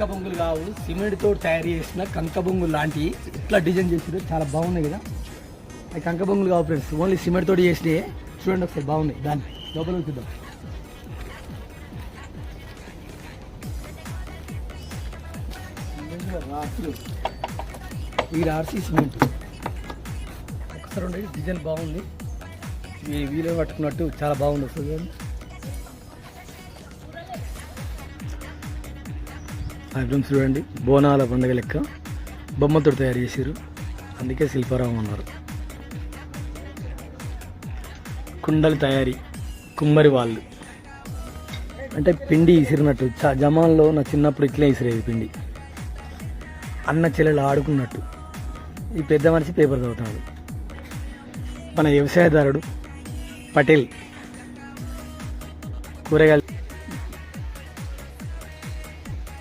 కంక బొంగులు కావు. సిమెంట్ తోటి తయారు చేసిన కంక బొంగులు లాంటివి. ఇట్లా డిజైన్ చేసారు చాలా బాగున్నాయి కదా. అవి కంక బొంగులు కావు ఫ్రెండ్స్ ఓన్లీ సిమెంట్ తోటి చేసినాయి. చూడండి ఒకసారి బాగున్నాయి. దాన్ని లోపల చూద్దాం. ఈ ఆర్సీ సిమెంట్. ఒకసారి ఉండే డిజైన్ బాగుంది. ఈ వీలు పట్టుకున్నట్టు చాలా బాగుంది అసలు. చూడండి. ఆ ఫ్రెండ్స్ చూడండి. బోనాల పండుగ లెక్క బొమ్మతో తయారు చేశారు అందుకే శిల్పారామం అన్నారు. కుండలు తయారీ కుమ్మరి వాళ్ళు. అంటే పిండి ఇసిరినట్టు చ- జమాన్లో నా చిన్నప్పుడు ఇట్లే ఇసిరేది పిండి. అన్న చెల్లెలు ఆడుకున్నట్టు. ఈ పెద్ద మనిషి పేపర్ చదువుతున్నాడు. మన వ్యవసాయదారుడు పటేల్. కూరగాయలు